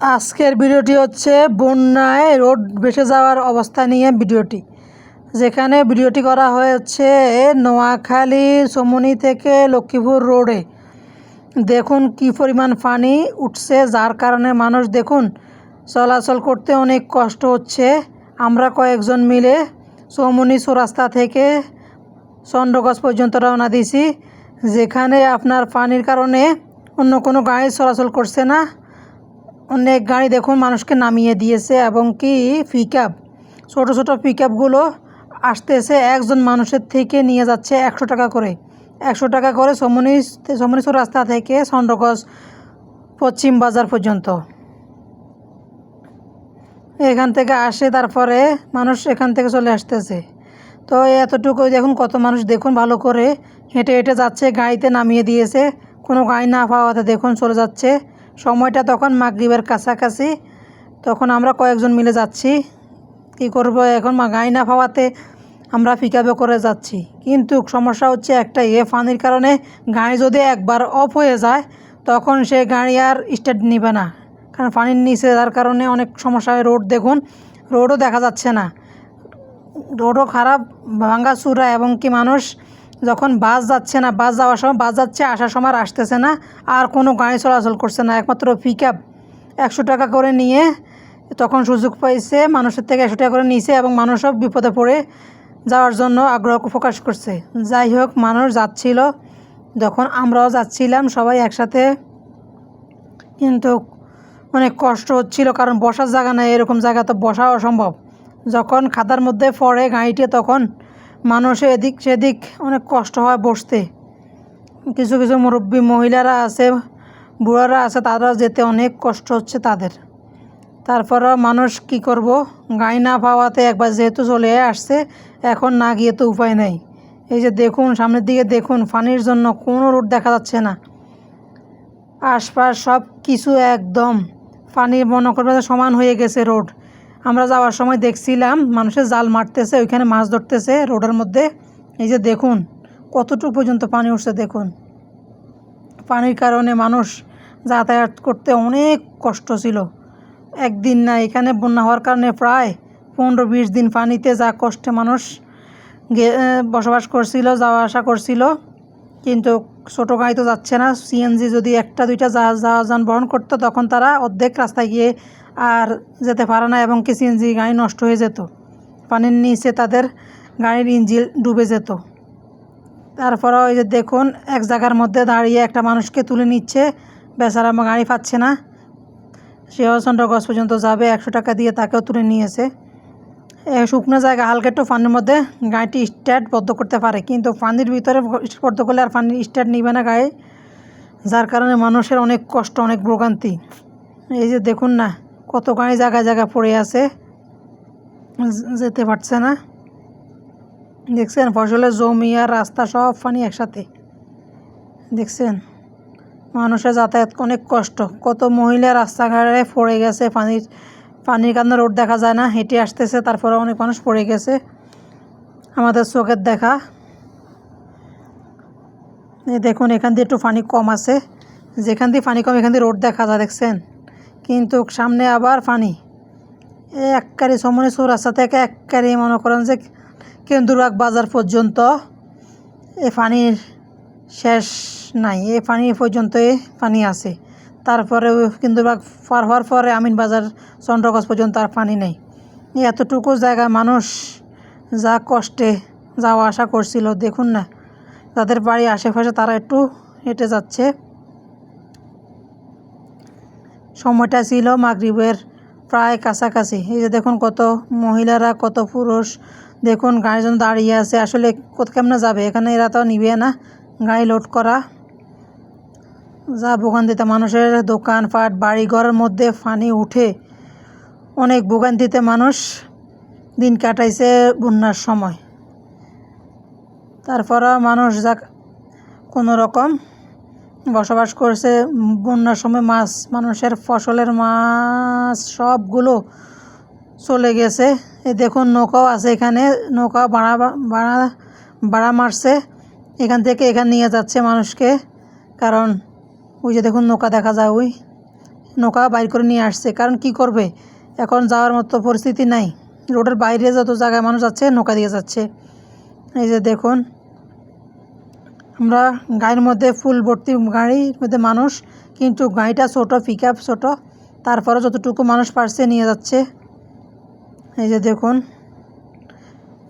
আজকের ভিডিওটি হচ্ছে বন্যায় রোড ভেসে যাওয়ার অবস্থা নিয়ে ভিডিওটি। যেখানে ভিডিওটি করা হয়েছে নোয়াখালী সমনি থেকে লক্ষ্মীপুর রোডে। দেখুন কি পরিমাণ পানি উঠছে, যার কারণে মানুষ দেখুন চলাচল করতে অনেক কষ্ট হচ্ছে। আমরা কয়েকজন মিলে সমনি চৌরাস্তা থেকে চন্দ্রগজ পর্যন্ত রওনা দিছি যেখানে আপনার পানির কারণে অন্য কোনো গাড়ি চলাচল করছে না। অনেক গাড়ি দেখুন মানুষকে নামিয়ে দিয়েছে এবং কি পিক আপ ছোটো ছোটো পিক আপগুলো আসতেছে। একজন মানুষের থেকে নিয়ে যাচ্ছে একশো টাকা করে। একশো টাকা করে সমনি সমনেশ্বর রাস্তা থেকে চন্দ্রগজ পশ্চিম বাজার পর্যন্ত। এখান থেকে আসে তারপরে মানুষ এখান থেকে চলে আসতেছে। তো এতটুকু দেখুন কত মানুষ দেখুন ভালো করে হেঁটে হেঁটে যাচ্ছে, গাড়িতে নামিয়ে দিয়েছে। কোনো গাড়ি না পাওয়াতে দেখুন চলে যাচ্ছে। সময়টা তখন মাগরিবের কাছাকাছি। তখন আমরা কয়েকজন মিলে যাচ্ছি। কি করব? এখন গাড়ি না পাওয়াতে আমরা পিকআপে করে যাচ্ছি। কিন্তু সমস্যা হচ্ছে একটা এ পানির কারণে গাড়ি যদি একবার অফ হয়ে যায়, তখন সে গাড়ি আর স্টার্ট নেবে না। কারণ পানির নিচে যার কারণে অনেক সমস্যা হয় রোড দেখুন, রোডও দেখা যাচ্ছে না। রোডও খারাপ ভাঙ্গা চূড়া এবং কি মানুষ যখন বাস যাচ্ছে না, বাস যাওয়ার সময়, বাস যাচ্ছে, আসার সময় আসতেছে না, আর কোনো গাড়ি চলাচল করছে না, একমাত্র পিক আপ একশো টাকা করে নিয়ে তখন সুযোগ পাইছে, মানুষের থেকে একশো টাকা করে নিয়েছে এবং মানুষও বিপদে পড়ে যাওয়ার জন্য আগ্রহ প্রকাশ করছে। যাই হোক, মানুষ যাচ্ছিল, যখন আমরাও যাচ্ছিলাম, সবাই একসাথে। কিন্তু অনেক কষ্ট হচ্ছিল, কারণ বসার জায়গা নেই, এরকম জায়গা তো বসা অসম্ভব। যখন খাদার মধ্যে পড়ে গাড়িটি, তখন মানুষে এদিক সেদিক অনেক কষ্ট হয় বসতে। কিছু কিছু মুরব্বী মহিলারা আছে, বুড়ারা আছে, তারা যেতে অনেক কষ্ট হচ্ছে তাদের। তারপরেও মানুষ কি করব? গাড়ি না পাওয়াতে একবার যেহেতু চলে আসছে, এখন না গিয়ে তো উপায় নেই। এই যে দেখুন, সামনের দিকে দেখুন পানির জন্য কোনো রোড দেখা যাচ্ছে না। আশপাশ সব কিছু একদম। পানির মনে করবে সমান হয়ে গেছে রোড। আমরা যাওয়ার সময় দেখছিলাম, মানুষের জাল মারতেছে, ওইখানে মাছ ধরতেছে রোডের মধ্যে। এই যে দেখুন, কতটুকু পর্যন্ত পানি উঠছে দেখুন। পানির কারণে মানুষ যাতায়াত করতে অনেক কষ্ট ছিল। একদিন না, এখানে বন্যা হওয়ার কারণে প্রায় পনেরো বিশ দিন পানিতে যা কষ্টে মানুষ বসবাস করছিল, যাওয়া আসা করছিল। কিন্তু ছোটো গাড়ি তো যাচ্ছে না। সিএনজি যদি একটা, দুইটা যা যানবাহন করতো, তখন তারা অর্ধেক রাস্তায় গিয়ে আর যেতে পারে না এবং কি সিএনজি গাড়ি নষ্ট হয়ে যেত। পানির নিচে তাদের গাড়ির ইঞ্জিন ডুবে যেত। তারপরে ওই যে দেখুন, এক জায়গার মধ্যে দাঁড়িয়ে একটা মানুষকে তুলে নিচ্ছে। বেচারা গাড়ি পাচ্ছে না। সেও চন্দ্রগজ পর্যন্ত যাবে, একশো টাকা দিয়ে তাকেও তুলে নিয়েছে। শুকনো জায়গা, হালকা একটু পানির মধ্যে গাড়িটি স্টার্ট বদ্ধ করতে পারে। কিন্তু পানির ভিতরে বদ্ধ করলে আর পানির স্টার্ট নিবে না গায়ে। যার কারণে মানুষের অনেক কষ্ট, অনেক ভোগান্তি। এই যে দেখুন না কত গাড়ি জায়গায় জায়গায় পড়ে আছে। যেতে পারছে না। দেখছেন, ফসলের জমি আর রাস্তা সব পানি একসাথে। দেখছেন, মানুষের যাতায়াত অনেক কষ্ট। কত মহিলা রাস্তাঘাটে পড়ে গেছে, পানির পানির কারণে রোড দেখা যায় না, হেঁটে আসতেছে তারপরে অনেক মানুষ পড়ে গেছে। আমাদের চোখের দেখা। দেখুন, এখান দিয়ে একটু পানি কম আছে। যেখান দিয়ে পানি কম, এখান দিয়ে রোড দেখা যায়, দেখছেন? কিন্তু সামনে আবার পানি এককারি সমনে চৌরাস্তা থেকে এককারি মনে করেন যে কেন্দুরবাগ বাজার পর্যন্ত এ পানির শেষ নাই। এ পানি পর্যন্ত পানি আছে। তারপরে ওই কেন্দুরবাগ পার হওয়ার পরে আমিন বাজার চন্দ্রগজ পর্যন্ত আর পানি নেই। এতটুকু জায়গায় মানুষ যা কষ্টে যাওয়া আসা করছিল, দেখুন না। তাদের বাড়ি আশেপাশে তারা একটু হেঁটে যাচ্ছে। সময়টা ছিল মাগরিবের প্রায় কাছাকাছি। এই যে দেখুন কত মহিলারা, কত পুরুষ। দেখুন গাড়ির জন্য দাঁড়িয়ে আছে। আসলে কত কেমনে যাবে? এখানে এরা তো নিবে না। গাড়ি লোড করা। যা ভোগান্তিতে মানুষের দোকানপাট বাড়ি ঘরের মধ্যে ফানি উঠে অনেক ভোগান্তিতে মানুষ দিন কাটাইছে বন্যার সময়। তারপরে মানুষ যা কোনো রকম বসবাস করছে, বন্যার সময় মাছ, মানুষের ফসলের মাছ সবগুলো চলে গেছে। এই দেখুন, নৌকাও আছে এখানে, নৌকা ভাড়া ভাড়া ভাড়া মারছে। এখান থেকে এখানে নিয়ে যাচ্ছে মানুষকে, কারণ ওই যে দেখুন নৌকা দেখা যায়, ওই নৌকা বাইর করে নিয়ে আসছে। কারণ কি করবে? এখন যাওয়ার মতো পরিস্থিতি নাই। রোডের বাইরে যত জায়গায় মানুষ যাচ্ছে, নৌকা দিয়ে যাচ্ছে। এই যে দেখুন আমরা গাড়ির মধ্যে ফুল ভর্তি গাড়ির মধ্যে মানুষ, কিন্তু গাড়িটা ছোটো পিক আপ ছোটো, তারপরে যতটুকু মানুষ পারছে নিয়ে যাচ্ছে। এই যে দেখুন,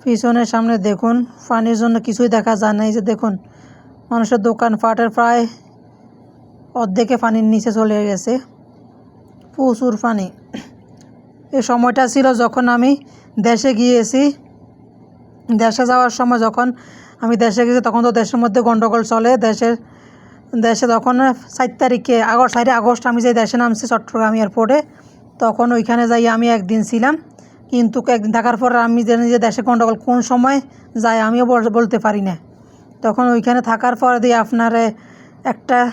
পিছনের সামনে দেখুন, পানির জন্য কিছুই দেখা যায় না। এই যে দেখুন, মানুষের দোকান ফাটের প্রায় অর্ধেকে পানির নিচে চলে গেছে। প্রচুর পানি। এই সময়টা ছিল যখন আমি দেশে গিয়েছি। দেশে যাওয়ার সময় যখন আমি দেশে গেছি, তখন তো দেশের মধ্যে গন্ডগোল চলে। দেশের, দেশে তখন সাত তারিখে আগস্ট সাইডে আগস্ট আমি যে দেশে নামছি, চট্টগ্রাম এয়ারপোর্টে, তখন ওইখানে যাই আমি একদিন ছিলাম। কিন্তু একদিন থাকার পর আমি যে দেশে গন্ডগোল কোন সময় যাই আমিও বল- বলতে পারি না। তখন ওইখানে থাকার পর দিয়ে আপনার একটা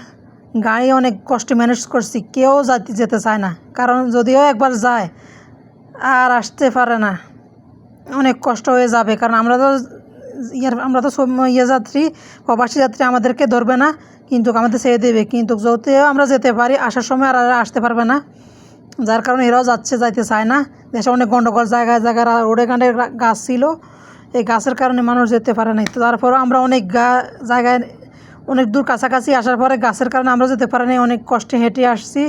গাড়ি অনেক কষ্টে ম্যানেজ করছি, কেউ যাতে যেতে চায় না। কারণ যদিও একবার যায়, আর আসতে পারে না, অনেক কষ্ট হয়ে যাবে। কারণ আমরা তো ইয়ার আমরা তো ইয়ে যাত্রী, প্রবাসী যাত্রী আমাদেরকে ধরবে না, কিন্তু আমাদের ছেড়ে দেবে। কিন্তু যদিও আমরা যেতে পারি, আসার সময় আর আসতে পারবে না। যার কারণে এরাও যাচ্ছে, যাইতে চায় না। দেশে অনেক গন্ডগোল, জায়গায় জায়গায় রোডে গান্ডে গাছ ছিল। এই গাছের কারণে মানুষ যেতে পারে নাই। তো তারপরেও আমরা অনেক গা জায়গায় অনেক দূর কাছাকাছি আসার পরে গাছের কারণে আমরা যেতে পারি অনেক কষ্টে হেঁটে আসছি।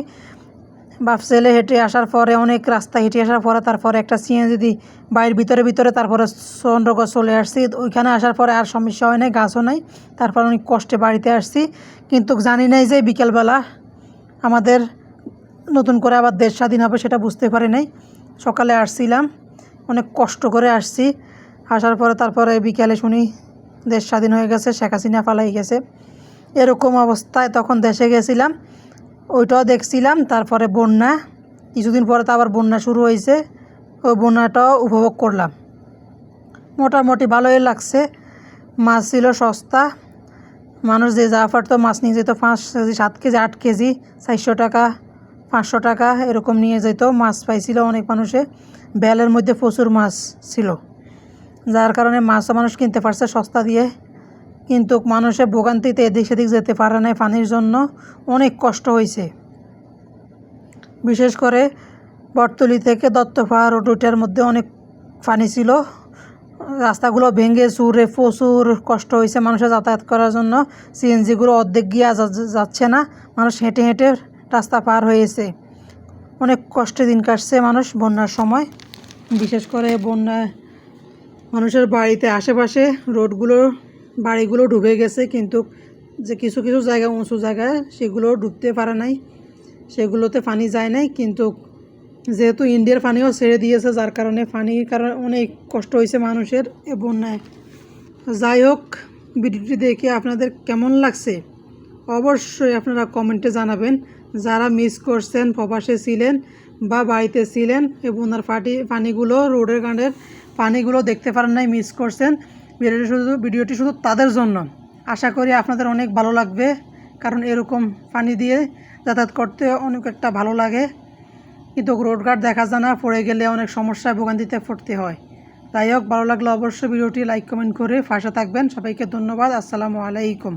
বাপ ছেলে হেঁটে আসার পরে, অনেক রাস্তা হেঁটে আসার পরে, তারপরে একটা সিএনজি দি বাড়ির ভিতরে ভিতরে তারপরে চন্দ্রগড় চলে আসছি। ওইখানে আসার পরে আর সমস্যা হয় নাই, গাছও নাই। তারপর অনেক কষ্টে বাড়িতে আসছি। কিন্তু জানি নাই যে বিকেলবেলা আমাদের নতুন করে আবার দেশ স্বাধীন হবে সেটা বুঝতে পারি নাই। সকালে আসছিলাম, অনেক কষ্ট করে আসছি। আসার পরে তারপরে বিকেলে শুনি দেশ স্বাধীন হয়ে গেছে, শেখ হাসিনা পালাই গেছে। এরকম অবস্থায় তখন দেশে গেছিলাম। ওইটাও দেখছিলাম, তারপরে বন্যা, কিছুদিন পরে তো আবার বন্যা শুরু হয়েছে, ওই বন্যাটাও উপভোগ করলাম। মোটামুটি ভালোই লাগছে, মাছ ছিল সস্তা, মানুষ যে যা পারতো মাছ নিয়ে যেত, পাঁচ কেজি, সাত কেজি, আট কেজি, চারশো টাকা, পাঁচশো টাকা এরকম নিয়ে যেত, মাছ পাইছিল অনেক মানুষে, বেলের মধ্যে প্রচুর মাছ ছিল, যার কারণে মাছও মানুষ কিনতে পারছে সস্তা দিয়ে। কিন্তু মানুষের ভোগান্তিতে এদিক সেদিক যেতে পারে না পানির জন্য। অনেক কষ্ট হয়েছে বিশেষ করে বটতলি থেকে দত্তপাড়া রোড ওইটার মধ্যে অনেক পানি ছিল। রাস্তাগুলো ভেঙে চুরে প্রচুর কষ্ট হয়েছে মানুষের যাতায়াত করার জন্য। সিএনজিগুলো অর্ধেক গিয়ে যাচ্ছে না। মানুষ হেঁটে হেঁটে রাস্তা পার হয়েছে। অনেক কষ্টে দিন কাটছে মানুষ বন্যার সময়। বিশেষ করে বন্যায় মানুষের বাড়িতে আশেপাশে রোডগুলো বাড়িগুলো ডুবে গেছে, কিন্তু যে কিছু কিছু জায়গা উঁচু জায়গায় সেগুলো ডুবতে পারে নাই। সেগুলোতে পানি যায় নাই, কিন্তু যেহেতু ইন্ডিয়ার পানিও ছেড়ে দিয়েছে, যার কারণে পানির কারণে অনেক কষ্ট হয়েছে মানুষের এ বন্যায়। যাই হোক, ভিডিওটি দেখে আপনাদের কেমন লাগছে? অবশ্যই আপনারা কমেন্টে জানাবেন। যারা মিস করছেন, প্রবাসে ছিলেন বা বাড়িতে ছিলেন এবং ওনার পানিগুলো, রোডের গানের পানিগুলো দেখতে পারেন নাই, মিস করছেন। ভিডিওটি শুধু ভিডিওটি শুধু তাদের জন্য। আশা করি আপনাদের অনেক ভালো লাগবে, কারণ এরকম পানি দিয়ে যাতায়াত করতে অনেক একটা ভালো লাগে। কিন্তু রোডঘাট দেখা যায় না, পড়ে গেলে অনেক সমস্যায় ভোগান্তিতে পড়তে হয়। যাই হোক, ভালো লাগলে অবশ্যই ভিডিওটি লাইক, কমেন্ট করে ফাঁসে থাকবেন। সবাইকে ধন্যবাদ, আসসালামু আলাইকুম।